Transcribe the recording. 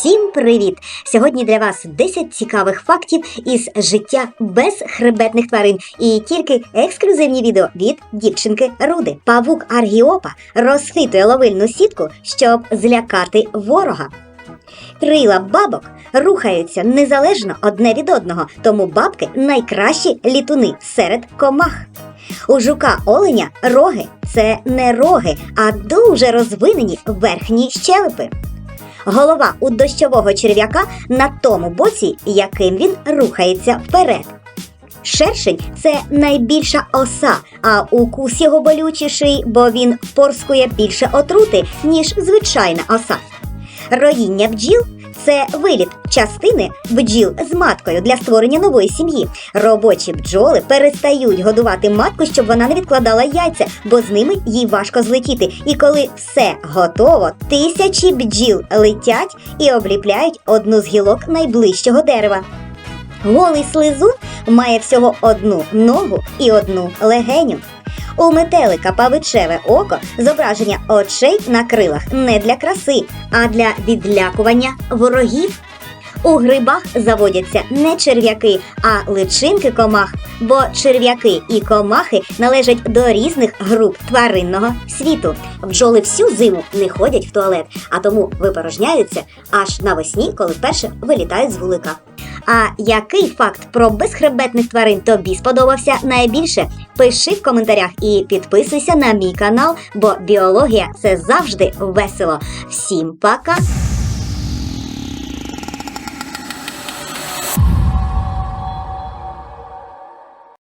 Всім привіт! Сьогодні для вас 10 цікавих фактів із життя безхребетних тварин і тільки ексклюзивні відео від дівчинки Руди. Павук Аргіопа розхитує ловильну сітку, щоб злякати ворога. Крила бабок рухаються незалежно одне від одного, тому бабки найкращі літуни серед комах. У жука оленя роги це не роги, а дуже розвинені верхні щелепи. Голова у дощового черв'яка на тому боці, яким він рухається вперед. Шершень це найбільша оса, а укус його болючіший, бо він порскує більше отрути, ніж звичайна оса. Роїння бджіл це виліт частини бджіл з маткою для створення нової сім'ї. Робочі бджоли перестають годувати матку, щоб вона не відкладала яйця, бо з ними їй важко злетіти. І коли все готово, тисячі бджіл летять і обліпляють одну з гілок найближчого дерева. Голий слизун має всього одну ногу і одну легеню. У метелика павичеве око зображення очей на крилах не для краси, а для відлякування ворогів. У грибах заводяться не черв'яки, а личинки комах, бо черв'яки і комахи належать до різних груп тваринного світу. Бджоли всю зиму не ходять в туалет, а тому випорожняються аж навесні, коли вперше вилітають з вулика. А який факт про безхребетних тварин тобі сподобався найбільше? Пиши в коментарях і підписуйся на мій канал, бо біологія це завжди весело. Всім пока!